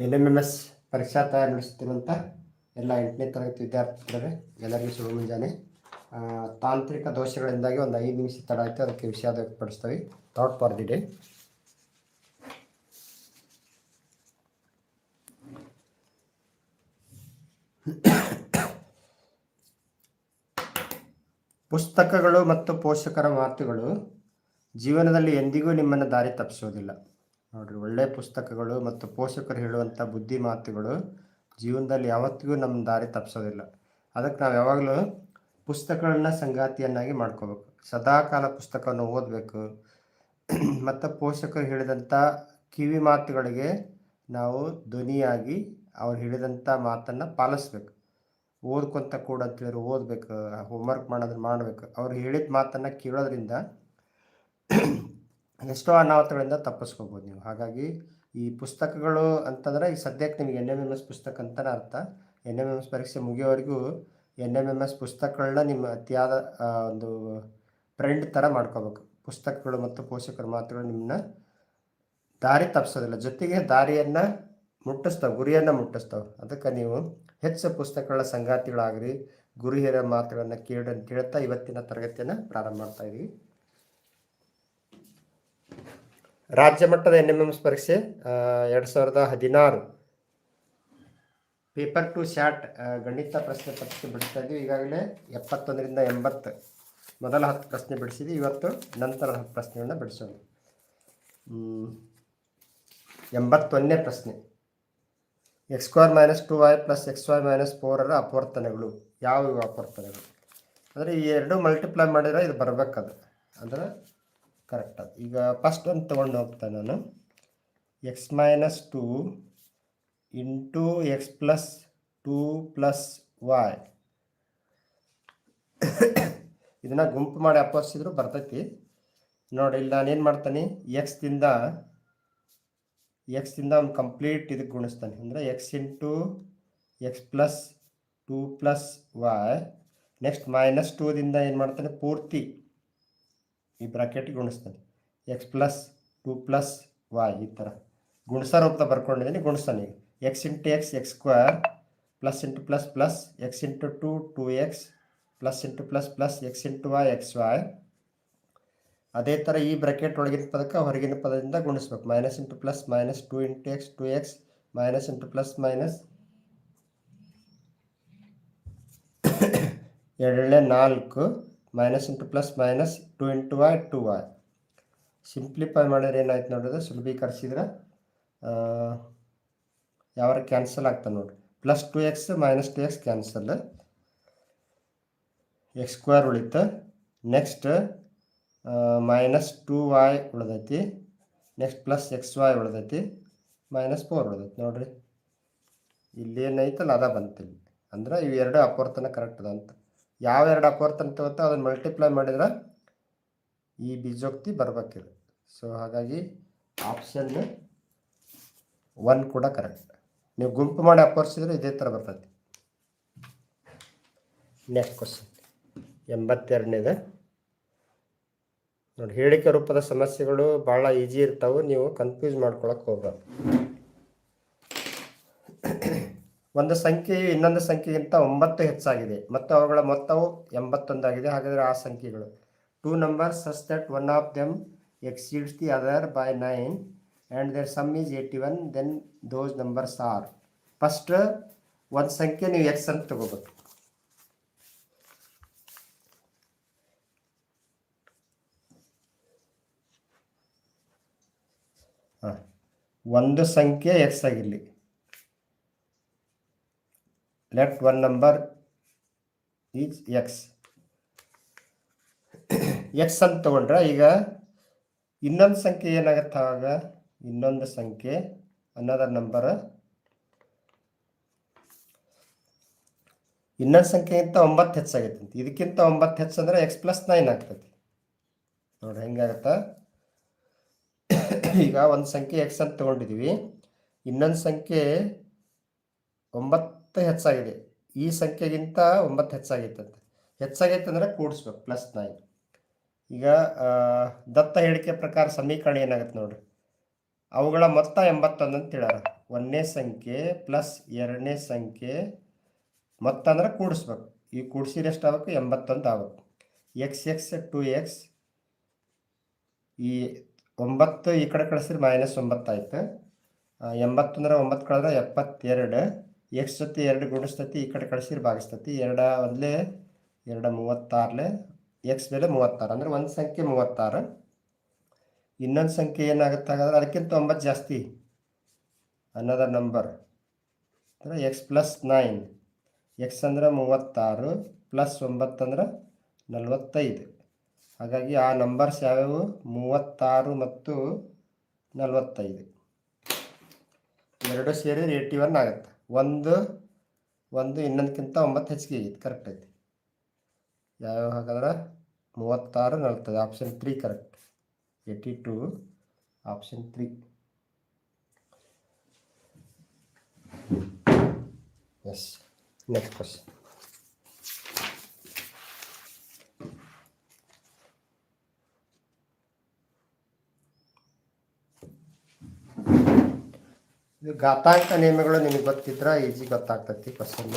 L M M S ಪರೀಕ್ಷಾ ತಯಾರಿ ನಡೆಸುತ್ತಿರುವಂಥ ಎಲ್ಲ ಎಂಟನೇ ತರಗತಿ ವಿದ್ಯಾರ್ಥಿಗಳೇ, ಎಲ್ಲರಿಗೂ ಶುಭ ಮುಂಜಾನೆ. ತಾಂತ್ರಿಕ ದೋಷಗಳಿಂದಾಗಿ ಒಂದು ಐದು ನಿಮಿಷ ತಡ ಆಯಿತು, ಅದಕ್ಕೆ ವಿಷಯ ವ್ಯಕ್ತಪಡಿಸ್ತೀವಿ. ಥಾಟ್ ಫಾರ್ ದಿ ಡೇ ಪುಸ್ತಕಗಳು ಮತ್ತು ಪೋಷಕರ ಮಾತುಗಳು, ಜೀವನದಲ್ಲಿ ಎಂದಿಗೂ ನಿಮ್ಮನ್ನು ದಾರಿ ತಪ್ಪಿಸೋದಿಲ್ಲ ನೋಡ್ರಿ ಒಳ್ಳೆಯ ಪುಸ್ತಕಗಳು ಮತ್ತು ಪೋಷಕರು ಹೇಳುವಂಥ ಬುದ್ಧಿ ಮಾತುಗಳು ಜೀವನದಲ್ಲಿ ಯಾವತ್ತಿಗೂ ನಮ್ಮ ದಾರಿ ತಪ್ಪಿಸೋದಿಲ್ಲ ಅದಕ್ಕೆ ನಾವು ಯಾವಾಗಲೂ ಪುಸ್ತಕಗಳನ್ನ ಸಂಗಾತಿಯನ್ನಾಗಿ ಮಾಡ್ಕೋಬೇಕು. ಸದಾಕಾಲ ಪುಸ್ತಕವನ್ನು ಓದಬೇಕು. ಮತ್ತು ಪೋಷಕರು ಹೇಳಿದಂಥ ಕಿವಿ ಮಾತುಗಳಿಗೆ ನಾವು ಧ್ವನಿಯಾಗಿ ಅವ್ರು ಹೇಳಿದಂಥ ಮಾತನ್ನು ಪಾಲಿಸ್ಬೇಕು. ಓದ್ಕೊಂತ ಕೂಡ ಅಂತ ಓದಬೇಕು ಹೋಮ್ವರ್ಕ್ ಮಾಡೋದನ್ನ ಮಾಡಬೇಕು. ಅವ್ರು ಹೇಳಿದ ಮಾತನ್ನು ಕೇಳೋದ್ರಿಂದ ಎಷ್ಟೋ ಅನಾಹುತಗಳಿಂದ ತಪ್ಪಿಸ್ಕೋಬೋದು ನೀವು. ಹಾಗಾಗಿ ಈ ಪುಸ್ತಕಗಳು ಅಂತಂದರೆ ಈ ಸದ್ಯಕ್ಕೆ ನಿಮಗೆ ಎನ್ ಎಂ ಎಂ ಎಸ್ ಪುಸ್ತಕ ಅಂತಲೇ ಅರ್ಥ. ಎನ್ ಎಂ ಎಂ ಎಸ್ ಪರೀಕ್ಷೆ ಮುಗಿಯೋವರೆಗೂ ಎನ್ ಎಂ ಎಂ ಎಸ್ ಪುಸ್ತಕಗಳನ್ನ ನಿಮ್ಮ ಅತಿಯಾದ ಒಂದು ಫ್ರೆಂಡ್ ಥರ ಮಾಡ್ಕೋಬೇಕು. ಪುಸ್ತಕಗಳು ಮತ್ತು ಪೋಷಕರ ಮಾತುಗಳು ನಿಮ್ಮನ್ನ ದಾರಿ ತಪ್ಪಿಸೋದಿಲ್ಲ ಜೊತೆಗೆ ದಾರಿಯನ್ನು ಮುಟ್ಟಿಸ್ತಾವೆ, ಗುರಿಯನ್ನು ಮುಟ್ಟಿಸ್ತಾವೆ. ಅದಕ್ಕೆ ನೀವು ಹೆಚ್ಚು ಪುಸ್ತಕಗಳ ಸಂಗಾತಿಗಳಾಗ್ರಿ. ಗುರು ಹಿರಿಯರ ಮಾತುಗಳನ್ನು ಕೇಳಿ ಅಂತ ಹೇಳ್ತಾ ಇವತ್ತಿನ ತರಗತಿಯನ್ನು ಪ್ರಾರಂಭ ಮಾಡ್ತಾ ಇದ್ದೀವಿ ರಾಜ್ಯ ಮಟ್ಟದ ಎನ್ ಎಂ ಎಮ್ಸ್ ಪರೀಕ್ಷೆ ಎರಡು ಸಾವಿರದ ಹದಿನಾರು. ಪೇಪರ್ ಟು ಶಾರ್ಟ್ ಗಣಿತ ಪ್ರಶ್ನೆ ಪತ್ರಿಕೆ ಬಿಡಿಸ್ತಾ ಇದ್ದೀವಿ ಈಗಾಗಲೇ ಎಪ್ಪತ್ತೊಂದರಿಂದ ಎಂಬತ್ತು. ಮೊದಲ ಹತ್ತು ಪ್ರಶ್ನೆ ಬಿಡಿಸಿದ್ವಿ. ಇವತ್ತು ನಂತರದ ಹತ್ತು ಪ್ರಶ್ನೆಗಳನ್ನ ಬಿಡಿಸೋಣ. ಎಂಬತ್ತೊಂದನೇ ಪ್ರಶ್ನೆ. X square minus two y plus x y minus ಫೋರರ ಅಪವರ್ತನಗಳು. ಯಾವ ಅಪವರ್ತನಗಳು? ಅಂದರೆ ಈ ಎರಡು ಮಲ್ಟಿಪ್ಲೈ ಮಾಡಿದರೆ ಇದು ಬರಬೇಕದು. ಅಂದ್ರೆ ಕರೆಕ್ಟ್ ಅದು. ಈಗ ಫಸ್ಟ್ ಒಂದು ತೊಗೊಂಡು ಹೋಗ್ತೇನೆ ನಾನು. X minus two into x plus two plus y ಇದನ್ನು ಗುಂಪು ಮಾಡಿ ಅಪೋಸಿದ್ರು ಬರ್ತೈತಿ. ನೋಡಿ, ಇಲ್ಲಿ ನಾನೇನು ಮಾಡ್ತೀನಿ ಎಕ್ಸ್ದಿಂದ ಎಕ್ಸ್ದಿಂದ ಒಂದು ಕಂಪ್ಲೀಟ್ ಇದಕ್ಕೆ ಗುಣಿಸ್ತಾನೆ. ಅಂದರೆ x into x plus two plus y next minus ಟೂದಿಂದ ಏನು ಮಾಡ್ತಾನೆ, ಪೂರ್ತಿ ಈ bracket ಗುಣಿಸ್ತಾನೆ x plus two plus y ಈ ಥರ ಗುಣಿಸೋ ರೂಪದ ಬರ್ಕೊಂಡಿದ್ದೀನಿ ಗುಣಿಸ್ತಾನೆ ಈಗ. X into x x square plus into plus plus x into two two x plus into plus plus x into y x y ಅದೇ ಥರ ಈ ಬ್ರಾಕೆಟ್ ಒಳಗಿನ ಪದಕ್ಕೆ ಹೊರಗಿನ ಪದದಿಂದ ಗುಣಿಸ್ಬೇಕು. Minus into plus minus two into x two x minus into plus minus ಎರಡನೇ ನಾಲ್ಕು. Minus into plus minus two into y two y. Simplify ಮಾಡಿದ್ರೆ ಏನಾಯ್ತು ನೋಡಿದ್ರೆ ಸುಲಭೀಕರಿಸಿದ್ರೆ ಯಾವ ಕ್ಯಾನ್ಸಲ್ ಆಗ್ತದೆ ನೋಡಿರಿ plus two x minus two x cancel x square ಉಳಿತು ನೆಕ್ಸ್ಟ್ ಮೈನಸ್ ಟು ವಾಯ್ ಉಳ್ದೈತಿ. ನೆಕ್ಸ್ಟ್ ಪ್ಲಸ್ ಎಕ್ಸ್ ವಾಯ್ ಉಳ್ದೈತಿ. ಮೈನಸ್ ಫೋರ್ ಉಳ್ದೈತಿ ನೋಡಿರಿ. ಇಲ್ಲಿ ಏನೈತಲ್ಲ ಅದ ಬಂತಿಲ್ಲ ಅಂದ್ರೆ ಇವು ಎರಡು ಅಪವರ್ತನ ಕರೆಕ್ಟ್ ಅದ ಅಂತ. ಯಾವ ಎರಡು ಅಪವರ್ತನ ತಗೋತಾ ಅದನ್ನು ಮಲ್ಟಿಪ್ಲೈ ಮಾಡಿದ್ರೆ ಈ ಬೀಜೋಕ್ತಿ ಬರ್ಬೇಕಿದೆ. ಸೊ ಹಾಗಾಗಿ ಆಪ್ಷನ್ ಒನ್ ಕೂಡ ಕರೆಕ್ಟ್ ನೀವು ಗುಂಪು ಮಾಡಿ ಹಾಕೋರ್ಸಿದ್ರೆ ಇದೇ ಥರ ಬರ್ತೈತಿ ನೆಕ್ಸ್ಟ್ ಕ್ವಶನ್ ಎಂಬತ್ತೆರಡನೇದು. ನೋಡಿ, ಹೇಳಿಕೆ ರೂಪದ ಸಮಸ್ಯೆಗಳು ಭಾಳ ಈಜಿ ಇರ್ತಾವೆ, ನೀವು ಕನ್ಫ್ಯೂಸ್ ಮಾಡ್ಕೊಳಕ್ಕೆ ಹೋಗ್ಬಾರ್ದು ಒಂದು ಸಂಖ್ಯೆಯು ಇನ್ನೊಂದು ಸಂಖ್ಯೆಗಿಂತ ಒಂಬತ್ತು ಹೆಚ್ಚಾಗಿದೆ. ಮತ್ತು ಅವುಗಳ ಮೊತ್ತವು ಎಂಬತ್ತೊಂದಾಗಿದೆ. ಹಾಗಾದರೆ ಆ ಸಂಖ್ಯೆಗಳು. Two number such that one of them exceeds the other by nine and their sum is eighty one, then those numbers are. First, ಒಂದು ಸಂಖ್ಯೆ ನೀವು ಎಕ್ಸ್ ಅಂತ ತಗೋಬೇಕು. ಹಾಂ. ಒಂದು ಸಂಖ್ಯೆ ಎಕ್ಸ್ ಆಗಿರಲಿ. Let one number is x x ಅಂತ ತಗೊಂಡ್ರೆ ಈಗ ಇನ್ನೊಂದು ಸಂಖ್ಯೆ ಏನಾಗತ್ತೆ ಆವಾಗ? ಇನ್ನೊಂದು ಸಂಖ್ಯೆ ಅನ್ನೋದರ್ ನಂಬರ್ ಇನ್ನೊಂದು ಸಂಖ್ಯೆಗಿಂತ ಒಂಬತ್ತು ಹೆಚ್ಚಾಗೈತಂತೆ. ಇದಕ್ಕಿಂತ ಒಂಬತ್ತು ಹೆಚ್ಚಂದ್ರೆ ಎಕ್ಸ್ ಪ್ಲಸ್ ನೈನ್ ಆಗ್ತೈತಿ. ನೋಡ್ರಿ, ಹೆಂಗಾಗತ್ತ? ಈಗ ಒಂದು ಸಂಖ್ಯೆ ಎಕ್ಸ್ ಅಂತ ತಗೊಂಡಿದ್ದೀವಿ ಇನ್ನೊಂದು ಸಂಖ್ಯೆ ಒಂಬತ್ತು ಒಂಬತ್ತು ಹೆಚ್ಚಾಗಿದೆ. ಈ ಸಂಖ್ಯೆಗಿಂತ ಒಂಬತ್ತು ಹೆಚ್ಚಾಗೈತಂತೆ. ಹೆಚ್ಚಾಗೈತೆ ಅಂದರೆ ಕೂಡಿಸ್ಬೇಕು ಪ್ಲಸ್ ನೈನ್ ಈಗ ದತ್ತ ಹೇಳಿಕೆ ಪ್ರಕಾರ ಸಮೀಕರಣ ಏನಾಗುತ್ತೆ ನೋಡ್ರಿ. ಅವುಗಳ ಮೊತ್ತ ಎಂಬತ್ತೊಂದು ಅಂತ ಹೇಳ್ಯಾರ. ಒಂದನೇ ಸಂಖ್ಯೆ ಪ್ಲಸ್ ಎರಡನೇ ಸಂಖ್ಯೆ ಮೊತ್ತ ಅಂದ್ರೆ ಕೂಡಿಸ್ಬೇಕು. ಈ ಕೂಡಿಸಿದ್ರೆ ಎಷ್ಟು ಆಗಬೇಕು? ಎಂಬತ್ತೊಂದು ಆಗಬೇಕು. ಎಕ್ಸ್ ಎಕ್ಸ್ ಟು ಎಕ್ಸ್ ಈ ಒಂಬತ್ತು ಈ ಕಡೆ ಕಳಿಸಿದ್ರೆ ಮೈನಸ್ ಒಂಬತ್ತು ಎಂಬತ್ತಂದ್ರೆ ಒಂಬತ್ತು ಕಳೆದ್ರೆ ಎಪ್ಪತ್ತೆರಡು. ಎಕ್ಸ್ ಜೊತೆ ಎರಡು ಗುಣಿಸ್ತತಿ ಈ ಕಡೆ ಕಳಿಸಿದ್ರೆ ಭಾಗಿಸ್ತತಿ ಎರಡ ಒಂದಲೇ, ಎರಡು ಮೂವತ್ತಾರಲೆ, ಎಕ್ಸ್ ಬೆಲೆ ಮೂವತ್ತಾರು. ಅಂದ್ರೆ ಒಂದು ಸಂಖ್ಯೆ ಮೂವತ್ತಾರು. ಇನ್ನೊಂದು ಸಂಖ್ಯೆ ಏನಾಗುತ್ತೆ ಹಾಗಾದ್ರೆ ಅದಕ್ಕಿಂತ ಒಂಬತ್ತು ಜಾಸ್ತಿ. ಅನ್ನೋದರ ನಂಬರ್ ಅಂದರೆ ಎಕ್ಸ್ ಪ್ಲಸ್ ನೈನ್. ಎಕ್ಸ್ ಅಂದ್ರೆ ಮೂವತ್ತಾರು, ಪ್ಲಸ್ ಒಂಬತ್ತು ಅಂದ್ರೆ ನಲವತ್ತೈದು. ಹಾಗಾಗಿ ಆ ನಂಬರ್ಸ್ ಯಾವ್ಯಾವು? ಮೂವತ್ತಾರು ಮತ್ತು ನಲವತ್ತೈದು. ಎರಡು ಸೇರಿ ಏಯ್ಟಿ ಒನ್ ಆಗುತ್ತೆ. ಒಂದು ಒಂದು ಇನ್ನೊಂದಕ್ಕಿಂತ ಒಂಬತ್ತು ಹೆಚ್ಚಿಗೆ ಆಗೈತಿ ಕರೆಕ್ಟ್ ಐತಿ. ಯಾವ್ಯಾವ ಹಾಗಾದ್ರೆ ಮೂವತ್ತಾರು ನಲ್ವತ್ತೈದು option three correct eighty two option three yes next question ಇದು ಘಾತಾಂಕ ನಿಯಮಗಳು ನಿಮಗೆ ಗೊತ್ತಿದ್ರ, ಈಜಿ ಗೊತ್ತಾಗ್ತೈತಿ ಕ್ವಶನ್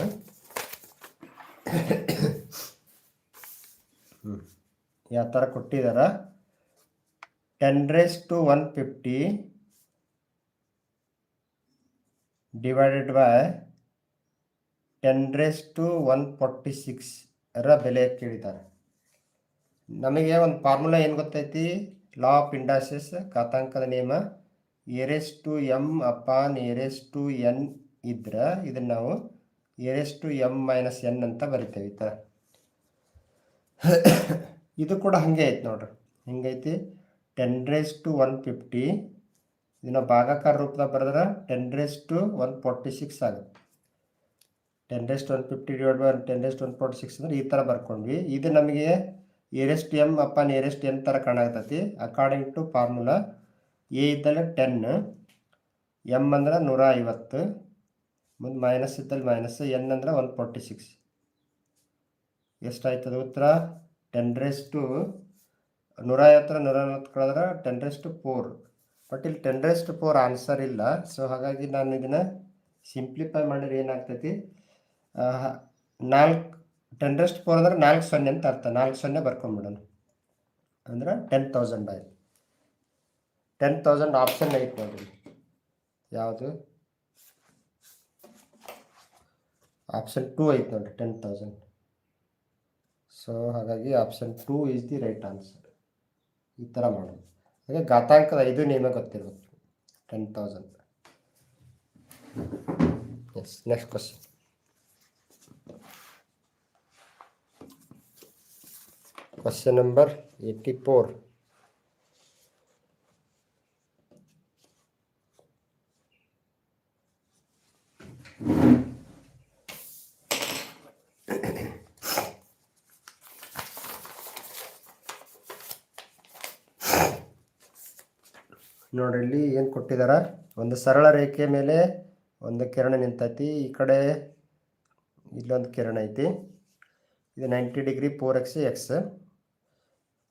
ಯಾವ ಥರ ಕೊಟ್ಟಿದಾರ? Ten raise to one fifty divided by ten raise to one forty six ರ ಬೆಲೆ ಕೇಳಿದ್ದಾರೆ ನಮಗೆ ಒಂದು ಫಾರ್ಮುಲಾ ಏನು ಗೊತ್ತೈತಿ? ಲಾ ಆಫ್ ಇಂಡಾಸಿಸ್ ಘಾತಾಂಕದ ನಿಯಮ. A raise to m upon a raise to n ಇದ್ರೆ ಇದನ್ನು ನಾವು a raise to m minus n ಅಂತ ಬರಿತೇವೆ ಈ ಥರ ಇದು ಕೂಡ ಹಾಗೆ ಐತೆ ನೋಡ್ರಿ. ಹೆಂಗೈತಿ? Ten raise to one fifty ಇದನ್ನ ಭಾಗಾಕಾರ ರೂಪದಾಗ ಬರೆದ್ರೆ ten raise to one forty six ಆಗುತ್ತೆ. Ten raise to one fifty divide by ten raise to one forty six ಅಂದ್ರೆ ಈ ಥರ ಬರ್ಕೊಂಡ್ವಿ. ಇದು ನಮಗೆ a raised m upon a raised n ಥರ ಕಾಣಾಗ್ತೈತಿ ಅಕಾರ್ಡಿಂಗ್ ಟು ಫಾರ್ಮುಲಾ ಎ ಇದ್ದಲ್ಲಿ ಟೆನ್ ಎಂ ಅಂದ್ರೆ ನೂರ ಐವತ್ತು ಮುಂದೆ ಮೈನಸ್ ಇದ್ದಲ್ಲಿ ಮೈನಸ್ ಎನ್ ಅಂದ್ರೆ ಒನ್ ಫೋರ್ಟಿ ಸಿಕ್ಸ್ ಎಷ್ಟಾಯ್ತದ ಉತ್ತರ? ಟೆನ್ ರೇಸ್ ಟು ನೂರ ಐವತ್ತರ ನೂರ ನಲ್ವತ್ತು ಕಳೆದ್ರೆ ten raise to four but ಇಲ್ಲಿ ten raise to four answer ಇಲ್ಲ. ಸೊ ಹಾಗಾಗಿ ನಾನು ಇದನ್ನು ಸಿಂಪ್ಲಿಫೈ ಮಾಡಿದ್ರೆ ಏನಾಗ್ತೈತಿ? ನಾಲ್ಕು ಟೆನ್ ರೇಸ್ ಟು ಫೋರ್ ಅಂದ್ರೆ ನಾಲ್ಕು ಸೊನ್ನೆ ಅಂತ ಅರ್ಥ. ನಾಲ್ಕು ಸೊನ್ನೆ ಬರ್ಕೊಂಬಿಡೋಣ. ಅಂದ್ರೆ ಟೆನ್ ತೌಸಂಡ್ ಆಯ್ತು. ಟೆನ್ ತೌಸಂಡ್ ಆಪ್ಷನ್ ಐತೆ ನೋಡಿರಿ. ಯಾವುದು? ಆಪ್ಷನ್ ಟೂ ಐತೆ ನೋಡಿರಿ ಟೆನ್ ತೌಸಂಡ್ ಸೊ ಹಾಗಾಗಿ option two is the right answer ಈ ಥರ ಮಾಡೋದು. ಹಾಗೆ ಘಾತಾಂಕದ ಐದು ನಿಯಮ ಗೊತ್ತಿರಬೇಕು. Ten thousand yes next question question number eighty four ನೋಡ್ರಿ ಇಲ್ಲಿ ಏನು ಕೊಟ್ಟಿದಾರ? ಒಂದು ಸರಳ ರೇಖೆ ಮೇಲೆ ಒಂದು ಕಿರಣ ನಿಂತೈತಿ. ಈ ಕಡೆ ಇಲ್ಲೊಂದು ಕಿರಣ ಐತಿ. ಇದು ninety degree four x x.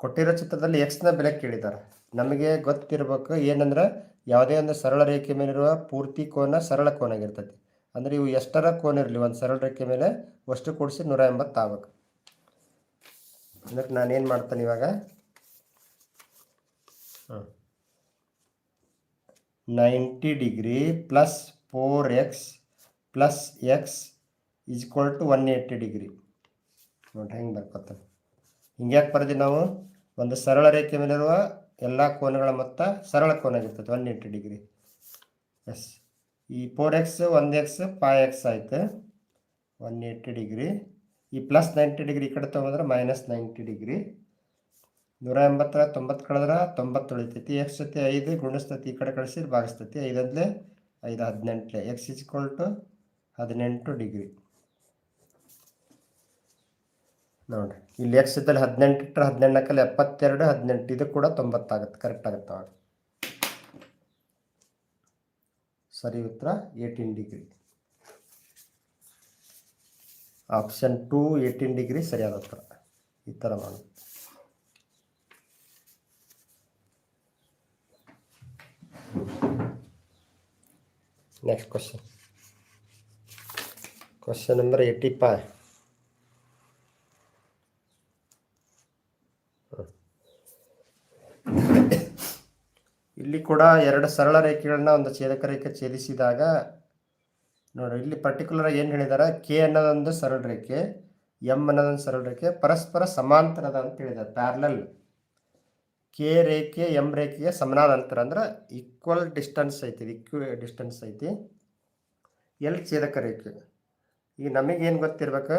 ಕೊಟ್ಟಿರೋ ಚಿತ್ರದಲ್ಲಿ ಎಕ್ಸ್ನ ಬೆಲೆ ಕೇಳಿದ್ದಾರೆ ನಮಗೆ ಗೊತ್ತಿರಬೇಕು ಏನಂದ್ರೆ ಯಾವುದೇ ಒಂದು ಸರಳ ರೇಖೆ ಮೇಲಿರುವ ಪೂರ್ತಿ ಕೋನ ಸರಳ ಕೋನ ಆಗಿರ್ತೈತಿ ಅಂದರೆ ಇವು ಎಷ್ಟರ ಕೋನ ಇರಲಿ, ಒಂದು ಸರಳ ರೇಖೆ ಮೇಲೆ ಅಷ್ಟು ಕೂಡಿಸಿ ನೂರ ಎಂಬತ್ತು ಆಗ್ಬೇಕು. ಅದಕ್ಕೆ ನಾನೇನು ಮಾಡ್ತೇನೆ ಇವಾಗ? ಹಾಂ ninety degree plus four x plus x equal to one eighty degree. ನೋಡ್ರಿ ಹೆಂಗೆ ಬರ್ಕೊತ. ಹಿಂಗೆ ಯಾಕೆ ಬರ್ದಿ ನಾವು? ಒಂದು ಸರಳ ರೇಖೆ ಮೇಲಿರುವ ಎಲ್ಲ ಕೋನಗಳ ಮೊತ್ತ ಸರಳ ಕೋನ ಆಗಿರ್ತದೆ, ಒನ್ ಏಯ್ಟಿ ಡಿಗ್ರಿ. ಎಸ್ ಈ four x, one x five x ಆಯಿತು. One eighty degree. ಈ ಪ್ಲಸ್ ನೈಂಟಿ ಡಿಗ್ರಿ ಈ ಕಡೆ ತೊಗೊಂಡ್ರೆ ಮೈನಸ್ ನೈಂಟಿ ಡಿಗ್ರಿ. ನೂರ ಎಂಬತ್ತರ ತೊಂಬತ್ತು ಕಳೆದ್ರೆ ತೊಂಬತ್ತು ಉಳಿತೈತಿ ಎಕ್ಸ್ ಜೊತೆ ಐದು, ಗುಣಿಸ್ತತಿ ಈ ಕಡೆ ಕಳಿಸಿದ್ರೆ ಭಾಗಿಸ್ತತಿ. ಐದದ್ಲೆ ಐದು, ಹದಿನೆಂಟ್ಲೆ. ಎಕ್ಸ್ ಇಸ್ಕೊಲ್ ಟು ಹದಿನೆಂಟು ಡಿಗ್ರಿ. ನೋಡಿರಿ. ಇಲ್ಲಿ ಎಕ್ಸ್ ಇದ್ದಲ್ಲಿ ಹದಿನೆಂಟು ಇಟ್ಟರೆ ಹದಿನೆಂಟಕ್ಕಲ್ಲಿ ಎಪ್ಪತ್ತೆರಡು, ಹದಿನೆಂಟು ಇದು ಕೂಡ ತೊಂಬತ್ತಾಗುತ್ತೆ. ಕರೆಕ್ಟ್ ಆಗುತ್ತೆ ಅವಾಗ ಸರಿ ಉತ್ತರ, eighteen degree. Option two eighteen degree ಸರಿಯಾದ ಉತ್ತರ. ಈ ಥರ ಮಾಡಿ next question question number eighty five ಇಲ್ಲಿ ಕೂಡ ಎರಡು ಸರಳ ರೇಖೆಗಳನ್ನ ಒಂದು ಛೇದಕ ರೇಖೆ ಛೇದಿಸಿದಾಗ, ನೋಡಿ, ಇಲ್ಲಿ ಪರ್ಟಿಕ್ಯುಲರ್ ಏನು ಹೇಳಿದಾರೆ? ಕೆ ಅನ್ನೋದೊಂದು ಸರಳ ರೇಖೆ ಎಂ ಅನ್ನೋದೊಂದು ಸರಳ ರೇಖೆ, ಪರಸ್ಪರ ಸಮಾಂತರದ ಅಂತ ಹೇಳಿದ್ದಾರೆ ಪ್ಯಾರಲಲ್ ಕೆ ರೇಖೆ, ಎಂ ರೇಖೆಗೆ ಸಮನಾದ ಅಂತರ ಅಂದ್ರೆ ಈಕ್ವಲ್ ಡಿಸ್ಟೆನ್ಸ್ ಐತಿ ಇಕ್ವಲ್ ಡಿಸ್ಟೆನ್ಸ್ ಐತಿ. ಎಲ್ ಛೇದಕ ರೇಖೆ. ಈಗ ನಮಗೇನು ಗೊತ್ತಿರ್ಬೇಕು?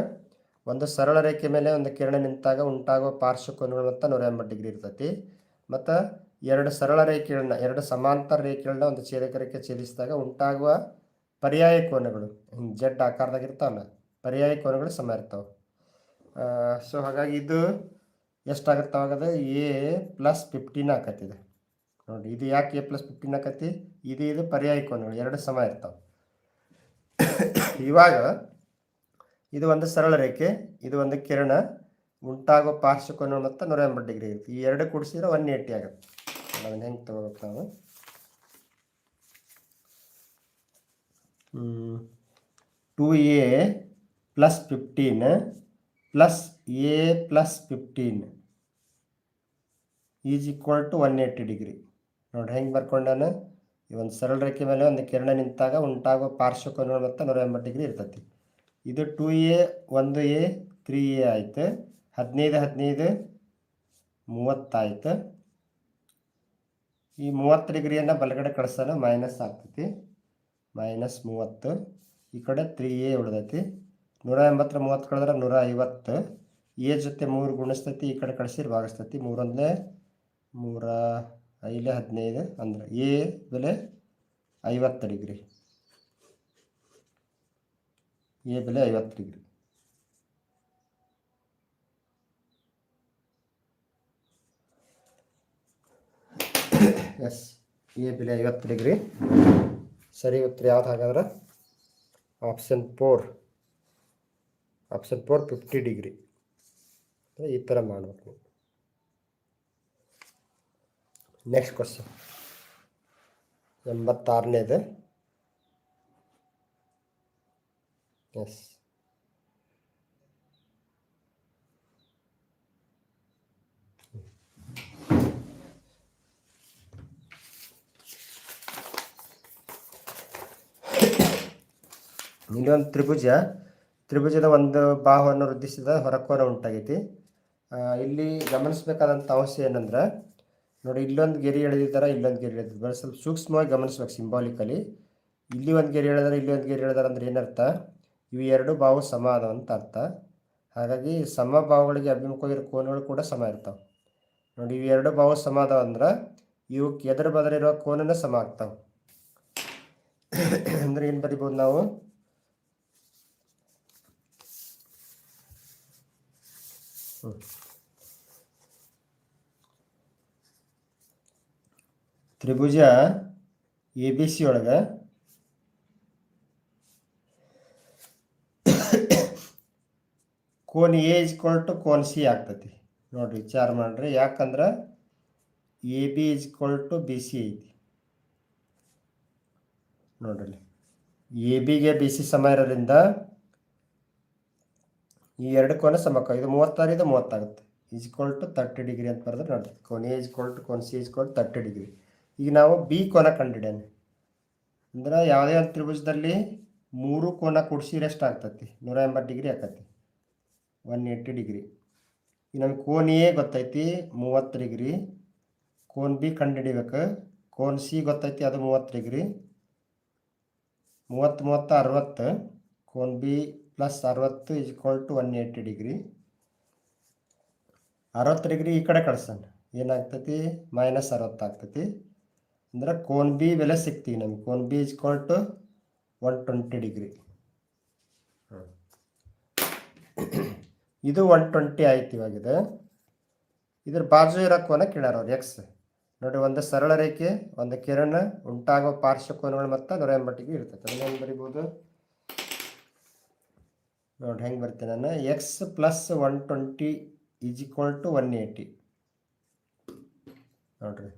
ಒಂದು ಸರಳ ರೇಖೆ ಮೇಲೆ ಒಂದು ಕಿರಣ ನಿಂತಾಗ ಉಂಟಾಗುವ ಪಾರ್ಶ್ವಕೋನಗಳು ಅಂತ ನೂರ ಎಂಬತ್ತು ಡಿಗ್ರಿ ಇರ್ತೈತಿ. ಮತ್ತು ಎರಡು ಸರಳ ರೇಖೆಗಳನ್ನ, ಎರಡು ಸಮಾಂತರ ರೇಖೆಗಳನ್ನ ಒಂದು ಛೇದಕ ರೇಖೆ ಛೇದಿಸಿದಾಗ ಉಂಟಾಗುವ ಪರ್ಯಾಯ ಕೋನಗಳು. ಹಿಂಗೆ ಜಡ್ ಆಕಾರದಾಗ ಪರ್ಯಾಯ ಕೋನಗಳು ಸಮ ಇರ್ತಾವೆ. ಸೊ ಹಾಗಾಗಿ ಇದು ಎಷ್ಟಾಗುತ್ತೆ ಅವಾಗದ? ಎ ಪ್ಲಸ್ ಫಿಫ್ಟೀನ್ ಆಕತ್ತಿದೆ. ನೋಡಿ, ಇದು ಯಾಕೆ ಎ ಪ್ಲಸ್ ಫಿಫ್ಟೀನ್ ಆಕತಿ ಇದು ಇದು ಪರ್ಯಾಯ ಕೋನಗಳು, ಎರಡು ಸಮ ಇರ್ತಾವೆ. ಇವಾಗ ಇದು ಒಂದು ಸರಳ ರೇಖೆ, ಇದು ಒಂದು ಕಿರಣ, ಉಂಟಾಗೋ ಪಾರ್ಶ್ವಕೋನ ಮತ್ತು ನೂರ ಎಂಬತ್ತು ಡಿಗ್ರಿ ಇರುತ್ತೆ. ಈ ಎರಡು ಕೂಡಿಸಿದ್ರೆ ಒನ್ ಏಯ್ಟಿ ಆಗುತ್ತೆ. ಅದನ್ನು ಹೆಂಗೆ ತಗೋಬೇಕು ನಾವು? Two a plus fifteen plus a plus fifteen is equal to one eighty degree ನೋಡಿ ಹೆಂಗೆ ಬರ್ಕೊಂಡಾನ ಈ ಒಂದು ಸರಳ ರೇಖೆ ಮೇಲೆ ಒಂದು ಕಿರಣ ನಿಂತಾಗ ಉಂಟಾಗೋ ಪಾರ್ಶ್ವಕೋನ ಮತ್ತು ನೂರ ಎಂಬತ್ತು ಡಿಗ್ರಿ ಇರ್ತೈತಿ. ಇದು ಟೂ ಎ ಒಂದು ಎ ತ್ರೀ ಎ ಆಯ್ತು. ಹದಿನೈದು ಹದಿನೈದು, ಮೂವತ್ತಾಯ್ತು. ಈ ಮೂವತ್ತು ಡಿಗ್ರಿಯನ್ನು ಬಲಗಡೆ ಕಳಿಸೋಣ ಮೈನಸ್ ಆಗ್ತೈತಿ. ಮೈನಸ್ ಮೂವತ್ತು. ಈ ಕಡೆ ತ್ರೀ ಎ ಉಳ್ದೈತಿ. ನೂರ ಎಂಬತ್ತರ ಮೂವತ್ತು ಕಳೆದ್ರೆ ನೂರ ಐವತ್ತು. ಎ ಜೊತೆ ಮೂರು ಗುಣಿಸ್ತೈತಿ, ಈ ಕಡೆ ಕಳಿಸಿದ್ರೆ ಭಾಗಿಸ್ತೈತಿ. ಮೂರೊಂದೇ ಮೂರ ಐಲೆ ಹದಿನೈದು ಅಂದ್ರೆ ಎ ಬೆಲೆ ಐವತ್ತು ಡಿಗ್ರಿ. ಎ ಬೆಲೆ ಐವತ್ತು ಡಿಗ್ರಿ. ಎಸ್, ಎ ಬೆಲೆ ಐವತ್ತು ಡಿಗ್ರಿ. ಸರಿ, ಉತ್ತರ ಯಾವ್ದು ಹಾಗಾದ್ರೆ? Option four. Option four fifty degree ಈ ಥರ ಮಾಡಬೇಕು ನೆಕ್ಸ್ಟ್ ಕ್ವಶನ್ ಎಂಬತ್ತಾರನೇದು ಎಸ್ ಇನ್ನೊಂದು ತ್ರಿಭುಜ. ತ್ರಿಭುಜದ ಒಂದು ಬಾಹುವನ್ನು ವೃದ್ಧಿಸಿದ ಹೊರಕೋನ ಉಂಟಾಗೈತಿ. ಇಲ್ಲಿ ಗಮನಿಸಬೇಕಾದಂಥ ಅಂಶ ಏನಂದ್ರೆ, ನೋಡಿ ಇಲ್ಲೊಂದು ಗೆರೆ ಎಳೆದಿದ್ದಾರೆ, ಇಲ್ಲೊಂದು ಗೆರೆ ಎಳೆದಿದ್ದಾರೆ. ಸ್ವಲ್ಪ ಸೂಕ್ಷ್ಮವಾಗಿ ಗಮನಿಸ್ಬೇಕು ಸಿಂಬಾಲಿಕಲಿ ಇಲ್ಲಿ ಒಂದು ಗೆರೆ ಎಳೆದಾರೆ ಇಲ್ಲಿ ಒಂದು ಗೆರೆ ಎಳೆದಾರೆ ಅಂದ್ರೆ ಏನರ್ಥ? ಇವು ಎರಡು ಬಾವು ಸಮ ಅದಾವ ಅಂತ ಅರ್ಥ. ಹಾಗಾಗಿ ಸಮ ಬಾವುಗಳಿಗೆ ಅಭಿಮುಖವಾಗಿರೋ ಕೋನಗಳು ಕೂಡ ಸಮ ಇರ್ತಾವೆ. ನೋಡಿ ಇವು ಎರಡು ಬಾವು ಸಮ ಅದಾವ ಅಂದ್ರೆ ಇವು ಎದುರು ಬದಲಿರೋ ಕೋನನ ಸಮ ಆಗ್ತಾವೆ. ಅಂದ್ರೆ ಏನು ಬರಿಬೋದು ನಾವು? ತ್ರಿಭುಜ ಎ ಬಿ ಸಿ ಒಳಗೆ. ಕೋನ್ ಎ ಇಸ್ ಟು ಕೋನ್ ಸಿ ಆಗ್ತತಿ. ನೋಡ್ರಿ ವಿಚಾರ ಮಾಡ್ರಿ, ಯಾಕಂದ್ರೆ A B is to B C ಐತಿ. ನೋಡ್ರಿ ಎ ಬಿಗೆ ಬಿ ಸಿ ಸಮ ಇರೋದ್ರಿಂದ ಈ ಎರಡು ಕೋನ ಸಮಕ ಇದು ಮೂವತ್ತಾರು ಇದು ಮೂವತ್ತಾಗುತ್ತೆ ಈಸ್ ಟು ತರ್ಟಿ ಡಿಗ್ರಿ ಅಂತ ಬರೆದ್ರೆ ನೋಡಿ ಕೋನ್ ಎ ಇಸ್ ಟು ಕೋನ್ ಸಿ ಟು ತರ್ಟಿ ಡಿಗ್ರಿ ಈಗ ನಾವು ಬಿ ಕೋನ ಕಂಡಿಡ್ಯಾನ ಅಂದ್ರೆ ಯಾವುದೇ ಒಂದು ತ್ರಿಭುಜದಲ್ಲಿ ಮೂರು ಕೋನ ಕೂಡಿಸಿದ್ರೆ ಎಷ್ಟು ಆಗ್ತತಿ ನೂರ ಎಂಬತ್ತು ಡಿಗ್ರಿ ಆಕತಿ. ಒನ್ ಏಯ್ಟಿ ಡಿಗ್ರಿ ಈಗ ನಮಗೆ ಕೋನ್ ಎ ಗೊತ್ತೈತಿ, ಮೂವತ್ತು ಡಿಗ್ರಿ ಕೋನ್ ಬಿ ಕಂಡುಹಿಡಿಬೇಕು. ಕೋನ್ ಸಿ ಗೊತ್ತೈತಿ, ಅದು ಮೂವತ್ತು ಡಿಗ್ರಿ ಮೂವತ್ತು ಮೂವತ್ತು, ಅರವತ್ತು. ಕೋನ್ ಬಿ ಪ್ಲಸ್ ಅರವತ್ತು is to one eighty degree ಅರವತ್ತು ಡಿಗ್ರಿ ಈ ಕಡೆ ಕಳ್ಸೋಣ. ಏನಾಗ್ತೈತಿ? ಮೈನಸ್ ಅರವತ್ತು ಆಗ್ತೈತಿ. ಅಂದ್ರೆ ಕೋನ್ ಬಿ ಬೆಲೆ ಸಿಗ್ತೀವಿ ನಮ್ಗೆ. Cone B is to one twenty degree ಇದು ಒನ್ ಟ್ವೆಂಟಿ ಆಯ್ತು ಇವಾಗಿದೆ. ಇದ್ರ ಬಾಜು ಇರೋ ಕೋನ ಕೇಳ್ಯಾರ ಅವ್ರು ಎಕ್ಸ್ ನೋಡಿ, ಒಂದು ಸರಳ ರೇಖೆ, ಒಂದು ಕಿರಣ ಉಂಟಾಗೋ ಪಾರ್ಶ್ವ ಕೋನಗಳು ಮತ್ತು ನೂರ ಎಂಬಟ್ಟಿಗೆ ಇರ್ತೈತೆ. ಅದನ್ನೇನು ಬರಿಬೋದು? ನೋಡಿ ಹೆಂಗೆ ಬರ್ತೀನಿ ನಾನು x plus one twenty is equal to one eighty ನೋಡಿರಿ,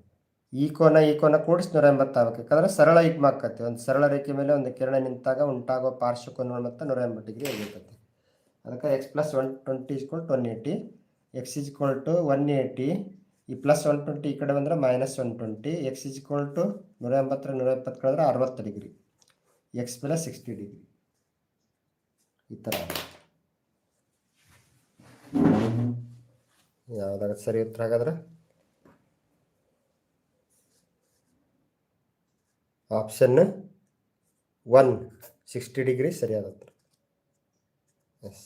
ಈ ಕೋನ ಈ ಕೋನ ಕೂಡಿಸಿ ನೂರ ಎಂಬತ್ತು ಆಗ್ಬೇಕು. ಯಾಕಂದ್ರೆ ಸರಳ ಇಟ್ಮ ಆಕತಿ ಒಂದು ಸರಳ ರೇಖೆ ಮೇಲೆ ಒಂದು ಕಿರಣ ನಿಂತಾಗ ಉಂಟಾಗೋ ಪಾರ್ಶ್ವಕೋನ ಮತ್ತು ನೂರ ಎಂಬತ್ತು ಡಿಗ್ರಿ ಆಗಿರ್ತೈತಿ. ಅದಕ್ಕೆ x plus one twenty is equal to one eighty x is equal to one eighty ಈ ಪ್ಲಸ್ ಒನ್ ಟ್ವೆಂಟಿ ಈ ಕಡೆ ಬಂದರೆ minus one twenty x is equal to ನೂರ ಎಂಬತ್ತರ ನೂರ ಎಪ್ಪತ್ತು ಕಳೆದ್ರೆ ಅರವತ್ತು degree x plus sixty degree ಈ ಥರ ಯಾವ್ದಾಗ ಸರಿ ಉತ್ತರ ಹಾಗಾದ್ರೆ? ಆಪ್ಷನ್ ಒನ್ ಸಿಕ್ಸ್ಟಿ ಡಿಗ್ರಿ ಸರಿಯಾದ ಉತ್ತರ. Yes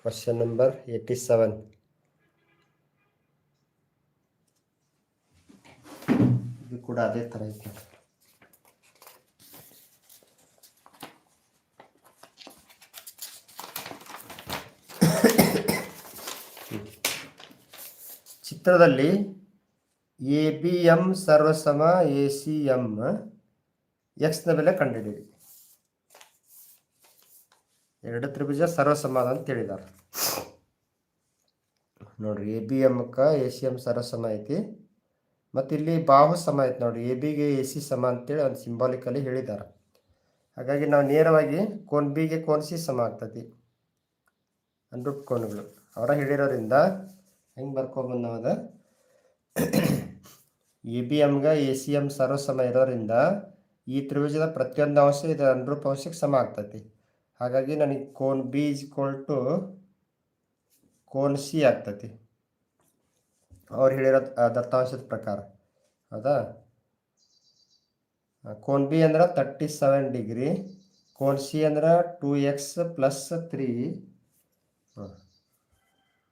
question number eighty seven ಇದು ಕೂಡ ಅದೇ ಥರ ಐತೆ. ಚಿತ್ರದಲ್ಲಿ ಎ ಬಿ ಎಂ ಸರ್ವಸಮ ಎ ಸಿ ಎಂ ಎಕ್ಸ್ನ ಬೆಲೆ ಕಂಡುಹಿಡಿಯಿರಿ ಎರಡು ತ್ರಿಭುಜ ಸರ್ವಸಮ ಅಂತ ಹೇಳಿದ್ದಾರೆ ನೋಡ್ರಿ ಎ ಬಿ ಎಮ್ಕ ಎ ಸಿ ಎಂ ಸರ್ವಸಮ ಐತಿ. ಮತ್ತು ಇಲ್ಲಿ ಬಾಹು ಸಮ ಐತಿ ನೋಡ್ರಿ, ಎ ಬಿಗೆ ಎ ಸಿ ಸಮ ಅಂತೇಳಿ ಒಂದು ಸಿಂಬಾಲಿಕಲಿ ಹೇಳಿದ್ದಾರೆ ಹಾಗಾಗಿ ನಾವು ನೇರವಾಗಿ ಕೋನ್ ಬಿಗೆ ಕೋನ್ ಸಿ ಸಮ ಆಗ್ತತಿ. ಅನ್ರೂಪ್ ಕೋನ್ಗಳು. ಅವರ ಹೇಳಿರೋದ್ರಿಂದ ಹೆಂಗೆ ಬರ್ಕೊಬೋದು ನಾವು ಅದು? ಎ ಬಿ ಎಮ್ಗೆ ಎ ಸಿ ಎಂ ಸರ್ವಸಮ ಇರೋದ್ರಿಂದ ಈ ತ್ರಿಭುಜದ ಪ್ರತಿಯೊಂದು ಅಂಶ ಇದು ಅನುರೂಪ ಅಂಶಕ್ಕೆ ಸಮ ಆಗ್ತೈತಿ. ಹಾಗಾಗಿ ನನಗೆ ಕೋನ್ ಬಿ ಇಸ್ ಈಕ್ವಲ್ ಟು ಕೋನ್ ಸಿ ಆಗ್ತೈತಿ. ಅವ್ರು ಹೇಳಿರೋ ದತ್ತಾಂಶದ ಪ್ರಕಾರ. ಹೌದಾ? ಕೋನ್ ಬಿ ಅಂದ್ರೆ ತರ್ಟಿ ಸೆವೆನ್ ಡಿಗ್ರಿ, ಕೋನ್ ಸಿ ಅಂದ್ರೆ two x plus three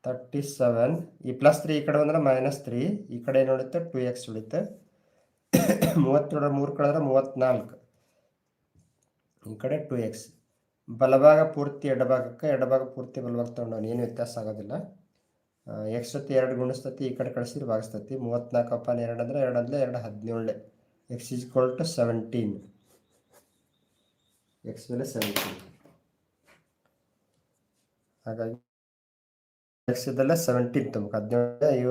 thirty seven ಈ ಪ್ಲಸ್ ತ್ರೀ ಈ ಕಡೆ ಬಂದರೆ ಮೈನಸ್ ತ್ರೀ ಈ ಕಡೆ ಏನು ಉಳಿತೆ ಟು ಎಕ್ಸ್ ಉಳಿತೆ ಮೂವತ್ತೇಳರ ಮೂರು ಕಳೆದ್ರೆ ಮೂವತ್ತ್ನಾಲ್ಕು ಈ ಕಡೆ ಟು ಎಕ್ಸ್ ಬಲಭಾಗ ಪೂರ್ತಿ ಎಡಭಾಗಕ್ಕೆ ಎಡಭಾಗ ಪೂರ್ತಿ ಬಲಭಾಗ ತೊಗೊಂಡು ಏನು ವ್ಯತ್ಯಾಸ ಆಗೋದಿಲ್ಲ. ಎಕ್ಸ್ ಜೊತೆ ಎರಡು ಗುಣಿಸ್ತತಿ, ಈ ಕಡೆ ಕಳಿಸಿದ್ರೆ ಭಾಗಿಸ್ತತಿ. ಮೂವತ್ತ್ನಾಲ್ಕಪ್ಪ ಎರಡು ಅಂದರೆ ಎರಡು ಅಂದರೆ ಎರಡು ಹದಿನೇಳೆ. X is equal to seventeen x ಮೇಲೆ ಸೆವೆಂಟೀನ್ ಹಾಗಾಗಿ ಎಕ್ಸ್ ಇದೆಲ್ಲ ಸೆವೆಂಟೀನ್ ತುಂಬಕ್ಕೆ ಹದಿನೇಳು ಐವ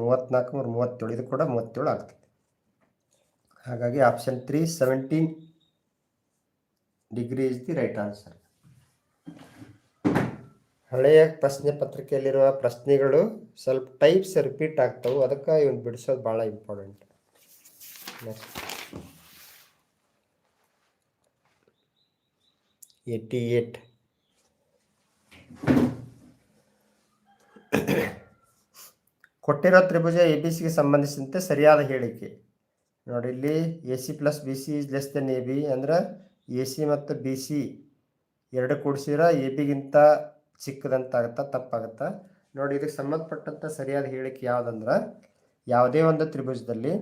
ಮೂವತ್ನಾಲ್ಕು ಮೂರು ಮೂವತ್ತೇಳು. ಇದು ಕೂಡ ಮೂವತ್ತೇಳು ಆಗ್ತದೆ. ಹಾಗಾಗಿ option three seventeen degree is the right answer ಹಳೆಯ ಪ್ರಶ್ನೆ ಪತ್ರಿಕೆಯಲ್ಲಿರುವ ಪ್ರಶ್ನೆಗಳು ಸ್ವಲ್ಪ ಟೈಪ್ಸ್ ರಿಪೀಟ್ ಆಗ್ತವೆ. ಅದಕ್ಕೆ ಇವನ್ ಬಿಡಿಸೋದು ಭಾಳ ಇಂಪಾರ್ಟೆಂಟ್ ನೆಕ್ಸ್ಟ್ ಏಯ್ಟಿ ಏಟ್ ಕೊಟ್ಟಿರೋ ತ್ರಿಭುಜ ಎ ಬಿ ಸಿಗೆ ಸಂಬಂಧಿಸಿದಂತೆ ಸರಿಯಾದ ಹೇಳಿಕೆ. ನೋಡಿ, ಇಲ್ಲಿ A C plus B C is less than A B ಅಂದ್ರೆ ಎ ಸಿ ಮತ್ತು ಬಿ ಸಿ ಎರಡು ಕೂಡಿಸಿದ್ರೆ ಎ ಬಿಗಿಂತ ಚಿಕ್ಕದಂತಾಗತ್ತಾ, ತಪ್ಪಾಗತ್ತಾ. ನೋಡಿ, ಇದಕ್ಕೆ ಸಂಬಂಧಪಟ್ಟಂಥ ಸರಿಯಾದ ಹೇಳಿಕೆ ಯಾವುದಂದ್ರೆ ಯಾವುದೇ ಒಂದು ತ್ರಿಭುಜದಲ್ಲಿ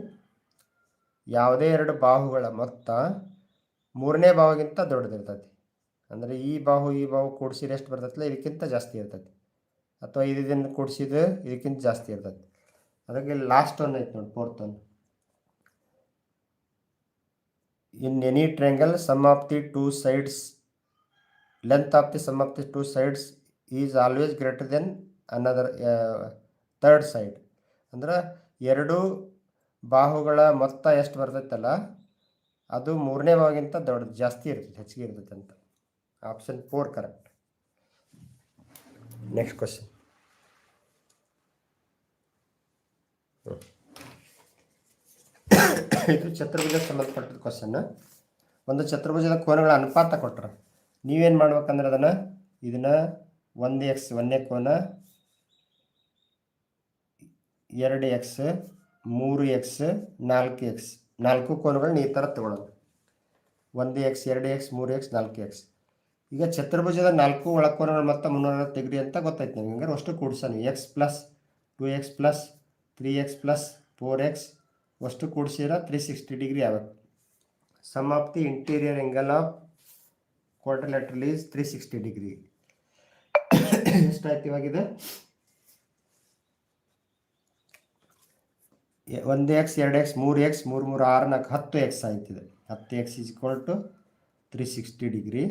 ಯಾವುದೇ ಎರಡು ಬಾಹುಗಳ ಮೊತ್ತ ಮೂರನೇ ಬಾಹುಗಿಂತ ದೊಡ್ಡದಿರ್ತೈತಿ ಅಂದರೆ ಈ ಬಾಹು ಈ ಬಾಹು ಕೂಡಿಸಿದ್ರೆ ಎಷ್ಟು ಬರ್ತೈತಿಲ್ಲ, ಇದಕ್ಕಿಂತ ಜಾಸ್ತಿ ಇರ್ತೈತಿ. ಅಥವಾ ಇದನ್ನು ಕೊಡಿಸಿದ್ರೆ ಇದಕ್ಕಿಂತ ಜಾಸ್ತಿ ಇರ್ತದೆ. ಅದಕ್ಕೆ ಲಾಸ್ಟ್ ಒನ್ ಐತೆ ನೋಡಿ fourth one in any triangle sum of the two sides length of the sum of the two sides is always greater than another third side ಅಂದ್ರೆ ಎರಡು ಬಾಹುಗಳ ಮೊತ್ತ ಎಷ್ಟು ಬರ್ತೈತಲ್ಲ, ಅದು ಮೂರನೇ ಬಾಹುಗಿಂತ ದೊಡ್ಡ ಜಾಸ್ತಿ ಇರ್ತೈತೆ ಹೆಚ್ಚಿಗೆ ಇರ್ತೈತೆ ಅಂತ. Option four correct next question ಇದು ಚತುರ್ಭುಜಕ್ಕೆ ಸಂಬಂಧಪಟ್ಟಿದ ಕ್ವಶನ್ ಒಂದು ಚತುರ್ಭುಜದ ಕೋನಗಳ ಅನುಪಾತ ಕೊಟ್ಟರು ನೀವೇನು ಮಾಡ್ಬೇಕಂದ್ರೆ ಅದನ್ನು ಇದನ್ನು ಒಂದು ಎಕ್ಸ್ ಒಂದನೇ ಕೋನ ಎರಡು ಎಕ್ಸ್ ಮೂರು ಎಕ್ಸ್ ನಾಲ್ಕು ಎಕ್ಸ್ ನಾಲ್ಕು ಕೋನಗಳನ್ನ ಈ ಥರ ತಗೊಳ್ಳೋದು ಒಂದು ಎಕ್ಸ್ ಎರಡು ಎಕ್ಸ್ ಮೂರು ಎಕ್ಸ್ ನಾಲ್ಕು ಎಕ್ಸ್ ಈಗ ಚತುರ್ಭುಜದ ನಾಲ್ಕು ಒಳಕೋನ ಮತ್ತು ಮುನ್ನೂರ ತೆಗ್ರಿ ಅಂತ ಗೊತ್ತಾಯ್ತು ನಿಮ್ಗೆ. ಹಂಗಾರೆ ಅಷ್ಟು ಕೂಡ್ಸೋಣ. X plus two x plus three x plus four x ಅಷ್ಟು ಕೂಡಿಸಿದ್ರೆ ತ್ರೀ ಸಿಕ್ಸ್ಟಿ ಡಿಗ್ರಿ ಆಗುತ್ತೆ. Sum of the interior angle of quadrilateral is three sixty degree ಎಷ್ಟಾಯ್ತು ಇವಾಗಿದೆ ಒಂದು ಎಕ್ಸ್ ಎರಡು ಎಕ್ಸ್ ಮೂರು ಎಕ್ಸ್ ಮೂರು ಮೂರು, ಆರು, ನಾಲ್ಕು, ಹತ್ತು ಎಕ್ಸ್ ಆಯ್ತಿದೆ ಹತ್ತು x is equal to three sixty degree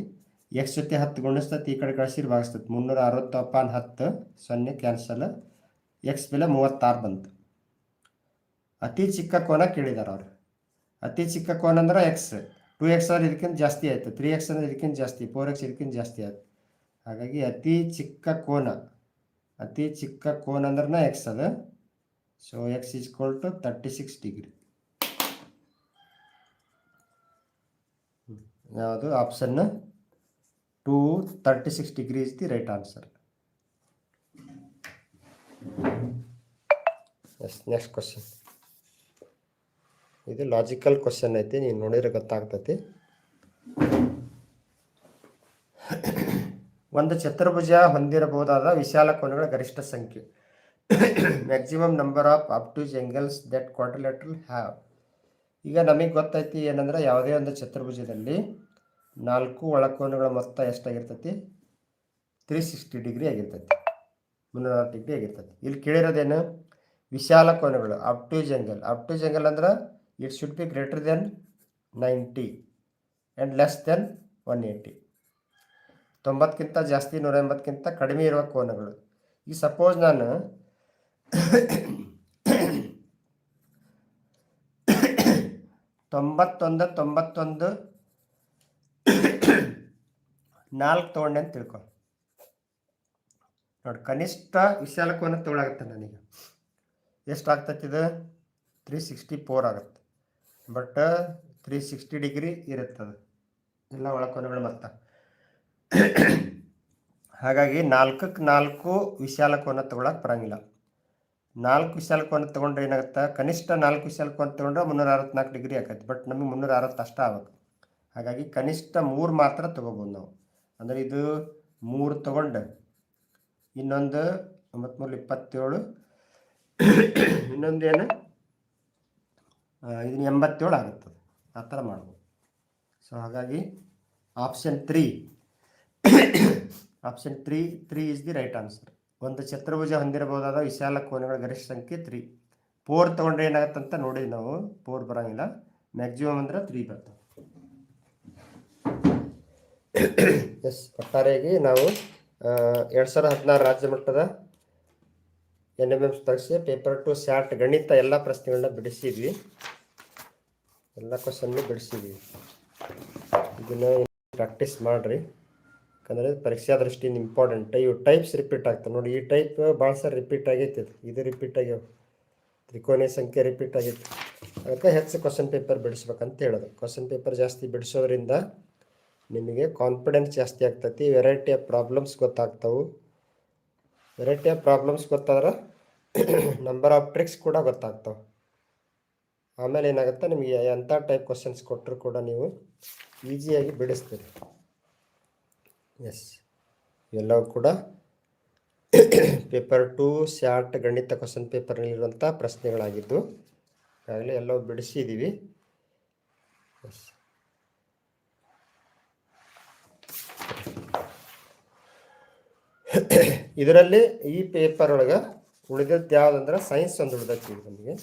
x ಜೊತೆ ಹತ್ತು ಗುಣಿಸ್ತತಿ, ಈ ಕಡೆ ಕಳಿಸಿರ್ ಭಾಗಿಸ್ತತಿ ಮುನ್ನೂರ ಅರವತ್ತು ಅಪಾನ್ ಹತ್ತು ಸೊನ್ನೆ ಕ್ಯಾನ್ಸಲ್ ಎಕ್ಸ್ ಬೆಲೆ ಮೂವತ್ತಾರು ಬಂತು. ಅತಿ ಚಿಕ್ಕ ಕೋನ ಕೇಳಿದಾರೆ ಅವ್ರು. ಅತಿ ಚಿಕ್ಕ ಕೋನ ಅಂದ್ರೆ ಎಕ್ಸ್ ಟೂ ಎಕ್ಸ್ ಅಂದ್ರೆ ಇದಕ್ಕಿಂತ ಜಾಸ್ತಿ ಆಯಿತು. ತ್ರೀ ಎಕ್ಸ್ ಅಂದ್ರೆ ಇದಕ್ಕಿಂತ ಜಾಸ್ತಿ ಫೋರ್ ಎಕ್ಸ್ ಇದಕ್ಕಿಂತ ಜಾಸ್ತಿ ಆಯ್ತು. ಹಾಗಾಗಿ ಅತಿ ಚಿಕ್ಕ ಕೋನ, ಅತಿ ಚಿಕ್ಕ ಕೋನ ಅಂದ್ರೆ ಎಕ್ಸ್ ಅದು. So x is to thirty six degree ಯಾವುದು? Option two thirty six degree is the answer. Yes next question ಇದು ಲಾಜಿಕಲ್ ಕ್ವಶನ್ ಐತಿ, ನೀನು ನೋಡಿದ್ರೆ ಗೊತ್ತಾಗ್ತೈತಿ. ಒಂದು ಚತುರ್ಭುಜ ಹೊಂದಿರಬಹುದಾದ ವಿಶಾಲ ಕೋನಗಳ ಗರಿಷ್ಠ ಸಂಖ್ಯೆ. Maximum number of obtuse angles that quadrilateral have ಈಗ ನಮಗೆ ಗೊತ್ತೈತಿ ಏನಂದ್ರೆ ಯಾವುದೇ ಒಂದು ಚತುರ್ಭುಜದಲ್ಲಿ ನಾಲ್ಕು ಒಳಕೋನಗಳ ಮೊತ್ತ ಎಷ್ಟಾಗಿರ್ತೈತಿ? ತ್ರೀ ಸಿಕ್ಸ್ಟಿ ಡಿಗ್ರಿ ಆಗಿರ್ತೈತಿ. ಮುನ್ನೂರ ಡಿಗ್ರಿ ಆಗಿರ್ತೈತಿ. ಇಲ್ಲಿ ಕೇಳಿರೋದೇನು? ವಿಶಾಲ ಕೋನಗಳು obtuse angle obtuse angle ಅಂದ್ರೆ it should be greater than ninety and less than one eighty ತೊಂಬತ್ತಕ್ಕಿಂತ ಜಾಸ್ತಿ ನೂರ ಎಂಬತ್ತಕ್ಕಿಂತ ಕಡಿಮೆ ಇರುವ ಕೋನಗಳು. ಈ ಸಪೋಸ್ ನಾನು ತೊಂಬತ್ತೊಂದು ತೊಂಬತ್ತೊಂದು ನಾಲ್ಕು ತೊಗೊಂಡೆ ಅಂತ ತಿಳ್ಕೊ. ನೋಡಿ, ಕನಿಷ್ಠ ವಿಶಾಲಕ್ಕೂ ತೊಗೊಳಾಗತ್ತೆ ನನಗೆ. ಎಷ್ಟು ಆಗ್ತೈತಿ ಇದು? ತ್ರೀ ಸಿಕ್ಸ್ಟಿ ಫೋರ್ ಆಗುತ್ತೆ. ಬಟ್ ತ್ರೀ ಸಿಕ್ಸ್ಟಿ ಡಿಗ್ರಿ ಇರುತ್ತೆ ಅದು. ಎಲ್ಲ ಒಳಕೋನಗಳು ಮತ್ತೆ. ಹಾಗಾಗಿ ನಾಲ್ಕಕ್ಕೆ ನಾಲ್ಕು ವಿಶಾಲಕೋನ ತೊಗೊಳಕ್ಕೆ ಬರೋಂಗಿಲ್ಲ. ನಾಲ್ಕು ವಿಶಾಲಕೋನ ತೊಗೊಂಡ್ರೆ ಏನಾಗುತ್ತೆ? ಕನಿಷ್ಠ ನಾಲ್ಕು ವಿಶಾಲಕೋನ ತೊಗೊಂಡ್ರೆ ಮುನ್ನೂರ ಅರವತ್ನಾಲ್ಕು ಡಿಗ್ರಿ ಆಗತ್ತೆ. ಬಟ್ ನಮಗೆ ಮುನ್ನೂರ ಅರವತ್ತು ಅಷ್ಟೇ ಆಗಬೇಕು. ಹಾಗಾಗಿ ಕನಿಷ್ಠ ಮೂರು ಮಾತ್ರ ತೊಗೋಬೋದು ನಾವು. ಅಂದರೆ ಇದು ಮೂರು ತೊಗೊಂಡು. ಇನ್ನೊಂದು ಒಂಬತ್ಮೂರು ಇಪ್ಪತ್ತೇಳು. ಇನ್ನೊಂದೇನು? ಇದನ್ನ ಎಂಬತ್ತೇಳು ಆಗುತ್ತದೆ. ಆ ಥರ ಮಾಡ್ಬೋದು. ಸೊ ಹಾಗಾಗಿ option three option three three is the right answer ಒಂದು ಚತುರ್ಭುಜ ಹೊಂದಿರಬಹುದಾದ ವಿಶಾಲ ಕೋನಗಳ ಗರಿಷ್ಠ ಸಂಖ್ಯೆ ತ್ರೀ ಫೋರ್ ತೊಗೊಂಡ್ರೆ ಏನಾಗುತ್ತಂತ ನೋಡಿ ನಾವು. ಫೋರ್ ಬರೋಂಗಿಲ್ಲ. ಮ್ಯಾಕ್ಸಿಮಮ್ ಅಂದ್ರೆ ತ್ರೀ ಬರ್ತವೆ ಎಸ್ ಒಟ್ಟಾರೆಯಾಗಿ ನಾವು ಎರಡು ಸಾವಿರದ ಹದಿನಾರು ರಾಜ್ಯ ಮಟ್ಟದ ಎನ್ ಎಂ ಎಂ ಪರೀಕ್ಷೆ ಪೇಪರ್ ಟು ಸ್ಯಾಟ್ ಗಣಿತ ಎಲ್ಲ ಪ್ರಶ್ನೆಗಳನ್ನ ಬಿಡಿಸಿದ್ವಿ. ಎಲ್ಲ ಕ್ವಶನ್ನು ಬಿಡಿಸಿದ್ವಿ. ಇದನ್ನು ಪ್ರಾಕ್ಟೀಸ್ ಮಾಡಿರಿ. ಯಾಕಂದರೆ ಪರೀಕ್ಷಾ ದೃಷ್ಟಿಯಿಂದ ಇಂಪಾರ್ಟೆಂಟ್ ಇವು ಟೈಪ್ಸ್ ರಿಪೀಟ್ ಆಗ್ತವೆ. ನೋಡಿ, ಈ ಟೈಪ್ ಭಾಳ ಸರ್ ರಿಪೀಟ್ ಆಗೈತೆ ಇದು. ಇದು ರಿಪೀಟ್ ಆಗ್ಯಾವ. ತ್ರಿಕೋನ ಸಂಖ್ಯೆ ರಿಪೀಟ್ ಆಗೈತೆ. ಅದಕ್ಕೆ ಹೆಚ್ಚು ಕ್ವಶನ್ ಪೇಪರ್ ಬಿಡಿಸ್ಬೇಕಂತ ಹೇಳೋದು. ಕ್ವಶನ್ ಪೇಪರ್ ಜಾಸ್ತಿ ಬಿಡಿಸೋದ್ರಿಂದ ನಿಮಗೆ ಕಾನ್ಫಿಡೆನ್ಸ್ ಜಾಸ್ತಿ ಆಗ್ತೈತಿ ವೆರೈಟಿ ಆಫ್ ಪ್ರಾಬ್ಲಮ್ಸ್ ಗೊತ್ತಾಗ್ತವು. ವೆರೈಟಿ ಆಫ್ ಪ್ರಾಬ್ಲಮ್ಸ್ ಗೊತ್ತಾದ್ರೆ ನಂಬರ್ ಆಫ್ ಟ್ರಿಕ್ಸ್ ಕೂಡ ಗೊತ್ತಾಗ್ತವೆ. ಆಮೇಲೆ ಏನಾಗುತ್ತೆ, ನಿಮಗೆ ಎಂಥ ಟೈಪ್ ಕ್ವಶನ್ಸ್ ಕೊಟ್ಟರು ಕೂಡ ನೀವು ಈಸಿಯಾಗಿ ಬಿಡಿಸ್ತೀರಿ. ಎಸ್ ಎಲ್ಲವೂ ಕೂಡ ಪೇಪರ್ ಟು ಶಾರ್ಟ್ ಗಣಿತ ಕ್ವಶನ್ ಪೇಪರ್ನಲ್ಲಿರುವಂಥ ಪ್ರಶ್ನೆಗಳಾಗಿದ್ದು, ಈಗಾಗಲೇ ಎಲ್ಲವೂ ಬಿಡಿಸಿದ್ದೀವಿ ಎಸ್ ಇದರಲ್ಲಿ ಈ ಪೇಪರ್ ಒಳಗೆ ಉಳಿದದ್ದು ಯಾವುದಂದ್ರೆ ಸೈನ್ಸ್ ಒಂದು ಉಳಿದೈತಿ ನಮಗೆ.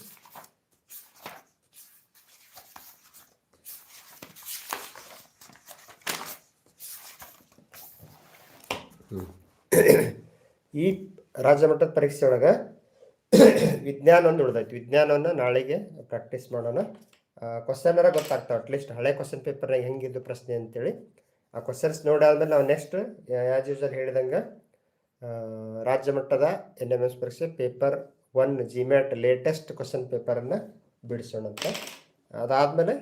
ಈ ರಾಜ್ಯಮಟ್ಟದ ಪರೀಕ್ಷೆ ಒಳಗೆ ವಿಜ್ಞಾನ ಒಂದು ಉಳಿದೈತಿ. ವಿಜ್ಞಾನವನ್ನು ನಾಳೆಗೆ ಪ್ರಾಕ್ಟೀಸ್ ಮಾಡೋಣ. ಕ್ವಶನರ ಗೊತ್ತಾಗ್ತಾವೆ. ಅಟ್ಲೀಸ್ಟ್ ಹಳೆ ಕ್ವಶನ್ ಪೇಪರ್ನಾಗ ಹೆಂಗಿದ್ದು ಪ್ರಶ್ನೆ ಅಂತೇಳಿ. ಆ ಕ್ವಶನ್ಸ್ ನೋಡಾದ್ಮೇಲೆ ನಾವು ನೆಕ್ಸ್ಟ್ ಆ್ಯಸ್ ಯೂಸಲ್ ಹೇಳಿದಂಗೆ ರಾಜ್ಯ ಮಟ್ಟದ ಎನ್ ಎಂ ಎಸ್ ಪರೀಕ್ಷೆ paper one GMAT latest question ಪೇಪರನ್ನು ಬಿಡಿಸೋಣ ಅಂತ. ಅದಾದಮೇಲೆ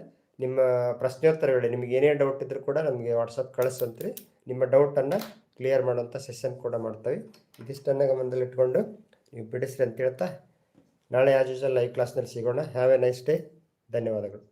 ನಿಮ್ಮ ಪ್ರಶ್ನೋತ್ತರಗಳು, ನಿಮಗೆ ಏನೇ ಡೌಟ್ ಇದ್ದರೂ ಕೂಡ ನಮಗೆ ವಾಟ್ಸಪ್ ಕಳಿಸಂತ್ರಿ ನಿಮ್ಮ ಡೌಟನ್ನು ಕ್ಲಿಯರ್ ಮಾಡೋಂಥ ಸೆಷನ್ ಕೂಡ ಮಾಡ್ತೀವಿ. ಇದಿಷ್ಟನ್ನು ಗಮನದಲ್ಲಿ ಇಟ್ಕೊಂಡು ನೀವು ಬಿಡಿಸ್ರಿ ಅಂತ ಹೇಳ್ತಾ, ನಾಳೆ ಆಸ್ ಯೂಸಲ್ ಲೈವ್ ಕ್ಲಾಸ್ನಲ್ಲಿ ಸಿಗೋಣ. ಹ್ಯಾವ್ ಎ ನೈಸ್ ಡೇ ಧನ್ಯವಾದಗಳು.